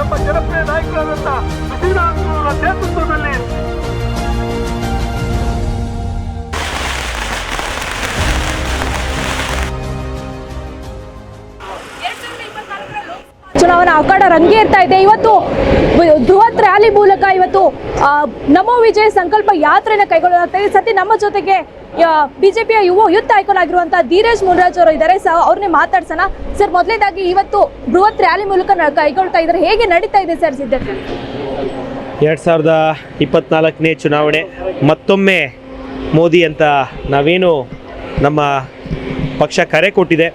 ನಮ್ಮ ಜನಪ್ರಿಯ ನಾಯಕರಾದಂತಹ ವಿಜಯನಾಥ್ ನೇತೃತ್ವದಲ್ಲಿ ಚುನಾವಣಾ ಅಖಾಡ ರಂಗೇರ್ತಾ ಇದೆ. ಇವತ್ತು ಬೃಹತ್ ರ್ಯಾಲಿ ಮೂಲಕ ಇವತ್ತು ನಮೋ ವಿಜಯ ಸಂಕಲ್ಪ ಯಾತ್ರೆಯನ್ನು ಕೈಗೊಳ್ಳಲಾಗ್ತಾ ಇದೆ ಸತಿ ನಮ್ಮ ಜೊತೆಗೆ ಬಿಜೆಪಿಯ ಯುವ ಯುದ್ಧ ಐಕಾನ್ ಆಗಿರುವಂತಹ ಧೀರೇಶ್ ಮುನ್ರಾಜ್ ಅವರು ಇದ್ದಾರೆ. ಅವ್ರನ್ನೇ ಮಾತಾಡ್ಸೋಣ. ಸರ್, ಮೊದಲೇದಾಗಿ ಇವತ್ತು ಬೃಹತ್ ರ್ಯಾಲಿ ಮೂಲಕ ಕೈಗೊಳ್ತಾ ಇದ್ದಾರೆ. ಹೇಗೆ ನಡೀತಾ ಇದೆ ಸರ್ ಸಿದ್ಧತೆ? ಎರಡ್ ಸಾವಿರದ ಇಪ್ಪತ್ನಾಲ್ಕನೇ ಚುನಾವಣೆ ಮತ್ತೊಮ್ಮೆ ಮೋದಿ ಅಂತ ನಾವೇನು ನಮ್ಮ ಪಕ್ಷ ಕರೆ ಕೊಟ್ಟಿದೆ.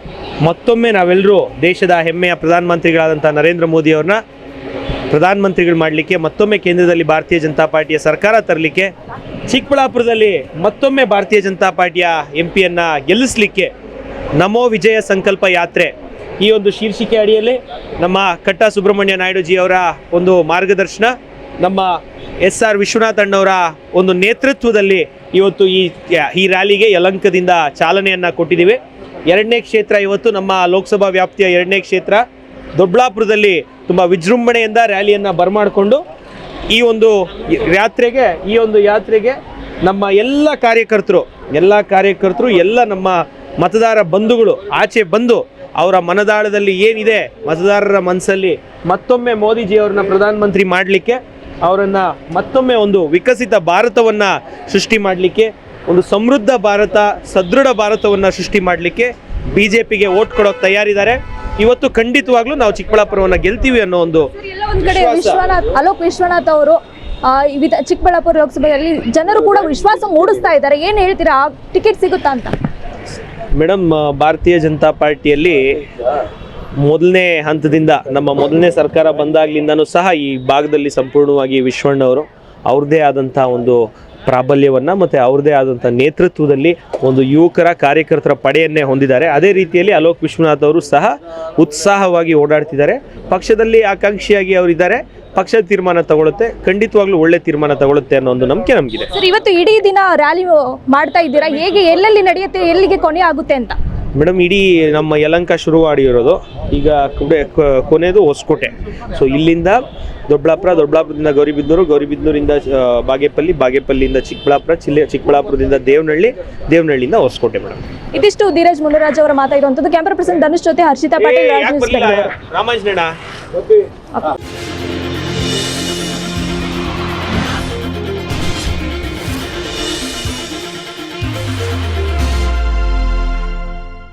ಮತ್ತೊಮ್ಮೆ ನಾವೆಲ್ಲರೂ ದೇಶದ ಹೆಮ್ಮೆಯ ಪ್ರಧಾನಮಂತ್ರಿಗಳಾದಂಥ ನರೇಂದ್ರ ಮೋದಿ ಅವ್ರನ್ನ ಪ್ರಧಾನಮಂತ್ರಿಗಳು ಮಾಡಲಿಕ್ಕೆ, ಮತ್ತೊಮ್ಮೆ ಕೇಂದ್ರದಲ್ಲಿ ಭಾರತೀಯ ಜನತಾ ಪಾರ್ಟಿಯ ಸರ್ಕಾರ ತರಲಿಕ್ಕೆ, ಚಿಕ್ಕಬಳ್ಳಾಪುರದಲ್ಲಿ ಮತ್ತೊಮ್ಮೆ ಭಾರತೀಯ ಜನತಾ ಪಾರ್ಟಿಯ ಎಂ ಪಿಯನ್ನು ಗೆಲ್ಲಿಸಲಿಕ್ಕೆ ನಮೋ ವಿಜಯ ಸಂಕಲ್ಪ ಯಾತ್ರೆ ಈ ಒಂದು ಶೀರ್ಷಿಕೆ ಅಡಿಯಲ್ಲಿ ನಮ್ಮ ಕಟ್ಟ ಸುಬ್ರಹ್ಮಣ್ಯ ನಾಯ್ಡುಜಿ ಅವರ ಒಂದು ಮಾರ್ಗದರ್ಶನ, ನಮ್ಮ ಎಸ್ ಆರ್ ವಿಶ್ವನಾಥ್ ಅಣ್ಣವರ ಒಂದು ನೇತೃತ್ವದಲ್ಲಿ ಇವತ್ತು ಈ ಈ ರ್ಯಾಲಿಗೆ ಯಲಂಕದಿಂದ ಚಾಲನೆಯನ್ನು ಕೊಟ್ಟಿದ್ದೀವಿ. ಎರಡನೇ ಕ್ಷೇತ್ರ ಇವತ್ತು ನಮ್ಮ ಲೋಕಸಭಾ ವ್ಯಾಪ್ತಿಯ ಎರಡನೇ ಕ್ಷೇತ್ರ. ದೊಡ್ಡಬಳ್ಳಾಪುರದಲ್ಲಿ ತುಂಬ ವಿಜೃಂಭಣೆಯಿಂದ ರ್ಯಾಲಿಯನ್ನು ಬರಮಾಡಿಕೊಂಡು ಈ ಒಂದು ಯಾತ್ರೆಗೆ, ಈ ಒಂದು ಯಾತ್ರೆಗೆ ನಮ್ಮ ಎಲ್ಲ ಕಾರ್ಯಕರ್ತರು ಎಲ್ಲ ಕಾರ್ಯಕರ್ತರು, ಎಲ್ಲ ನಮ್ಮ ಮತದಾರ ಬಂಧುಗಳು ಆಚೆ ಬಂದು ಅವರ ಮನದಾಳದಲ್ಲಿ ಏನಿದೆ, ಮತದಾರರ ಮನಸ್ಸಲ್ಲಿ ಮತ್ತೊಮ್ಮೆ ಮೋದಿಜಿಯವ್ರನ್ನ ಪ್ರಧಾನಮಂತ್ರಿ ಮಾಡಲಿಕ್ಕೆ, ಅವರನ್ನು ಮತ್ತೊಮ್ಮೆ ಒಂದು ವಿಕಸಿತ ಭಾರತವನ್ನು ಸೃಷ್ಟಿ ಮಾಡಲಿಕ್ಕೆ ಒಂದು ಸಮೃದ್ಧ ಭಾರತ ಸದೃಢ ಭಾರತವನ್ನು ಸೃಷ್ಟಿ ಮಾಡಲಿಕ್ಕೆ ಬಿ ಜೆ ಪಿಗೆ ಓಟ್ ಕೊಡೋಕೆ ತಯಾರಿದ್ದಾರೆ. ಇವತ್ತು ಖಂಡಿತವಾಗ್ಲೂ ನಾವು ಚಿಕ್ಕಬಳ್ಳಾಪುರವನ್ನು ಗೆಲ್ತೀವಿ ಅನ್ನೋ ಒಂದು ಕಡೆ. ವಿಶ್ವನಾಥ್ ಅಲೋಕ್ ವಿಶ್ವನಾಥ್ ಅವರು ಚಿಕ್ಕಬಳ್ಳಾಪುರ ಲೋಕಸಭೆಯಲ್ಲಿ ಜನರು ಕೂಡ ವಿಶ್ವಾಸ ಮೂಡಿಸ್ತಾ ಇದ್ದಾರೆ. ಏನು ಹೇಳ್ತೀರಾ? ಟಿಕೆಟ್ ಸಿಗುತ್ತಾ ಅಂತ? ಮೇಡಮ್ ಭಾರತೀಯ ಜನತಾ ಪಾರ್ಟಿಯಲ್ಲಿ ಮೊದಲನೇ ಹಂತದಿಂದ ನಮ್ಮ ಮೊದಲನೇ ಸರ್ಕಾರ ಬಂದಾಗ್ಲಿಂದನೂ ಸಹ ಈ ಭಾಗದಲ್ಲಿ ಸಂಪೂರ್ಣವಾಗಿ ವಿಶ್ವಣ್ಣವರು ಅವ್ರದ್ದೇ ಆದಂಥ ಒಂದು ಪ್ರಾಬಲ್ಯವನ್ನು ಮತ್ತು ಅವ್ರದ್ದೇ ಆದಂಥ ನೇತೃತ್ವದಲ್ಲಿ ಒಂದು ಯುವಕರ ಕಾರ್ಯಕರ್ತರ ಪಡೆಯನ್ನೇ ಹೊಂದಿದ್ದಾರೆ. ಅದೇ ರೀತಿಯಲ್ಲಿ ಅಲೋಕ್ ವಿಶ್ವನಾಥ್ ಅವರು ಸಹ ಉತ್ಸಾಹವಾಗಿ ಓಡಾಡ್ತಿದ್ದಾರೆ. ಪಕ್ಷದಲ್ಲಿ ಆಕಾಂಕ್ಷಿಯಾಗಿ ಅವರಿದ್ದಾರೆ ಪಕ್ಷ ತೀರ್ಮಾನ ತಗೊಳುತ್ತೆ. ಖಂಡಿತವಾಗ್ಲೂ ಒಳ್ಳೆ ತೀರ್ಮಾನ ತಗೊಳುತ್ತೆ ಅನ್ನೋ ಒಂದು ನಂಬಿಕೆ ನಮಗಿದೆ. ಸರ್, ಇವತ್ತು ಇಡೀ ದಿನ ರ್ಯಾಲಿ ಮಾಡ್ತಾ ಇದ್ದೀರಾ? ಹೇಗೆ, ಎಲ್ಲೆಲ್ಲಿ ನಡೆಯುತ್ತೆ, ಎಲ್ಲಿಗೆ ಕೊನೆ ಆಗುತ್ತೆ ಅಂತ? ಮೇಡಮ್ ಇಡೀ ನಮ್ಮ ಯಲಂಕ ಶುರುವಾಡಿರೋದು ಈಗ ಕುಡೆ ಕ- ಕೊನೆಯದು ಹೊಸಕೋಟೆ. ಸೊ ಇಲ್ಲಿಂದ ದೊಡ್ಡಬಳ್ಳಾಪುರ ದೊಡ್ಡಬಳ್ಳಾಪುರದಿಂದ ಗೌರಿಬಿದ್ನೂರು ಗೌರಿಬಿದ್ನೂರಿಂದ ಬಾಗೇಪಲ್ಲಿ ಬಾಗೇಪಲ್ಲಿಯಿಂದ ಚಿಕ್ಕಬಳ್ಳಾಪುರ ಚಿಲ್ಲೆ ಚಿಕ್ಕಬಳ್ಳಾಪುರದಿಂದ ದೇವನಹಳ್ಳಿ ದೇವನಹಳ್ಳಿಯಿಂದ ಹೊಸಕೋಟೆ ಮೇಡಮ್. ಇದಿಷ್ಟು ಧೀರಜ್ ಮುನರಾಜ್ ಅವರ ಮಾತಾಡಿರುವಂತದ್ದು ಕ್ಯಾಮ್ರಾ ಪರ್ಸನ್ ಧನುಷ್ ಜೊತೆ ಹರ್ಷಿತಾ ಪಾಟೀಲ್. ರಾಮಾಂಜನೇಣ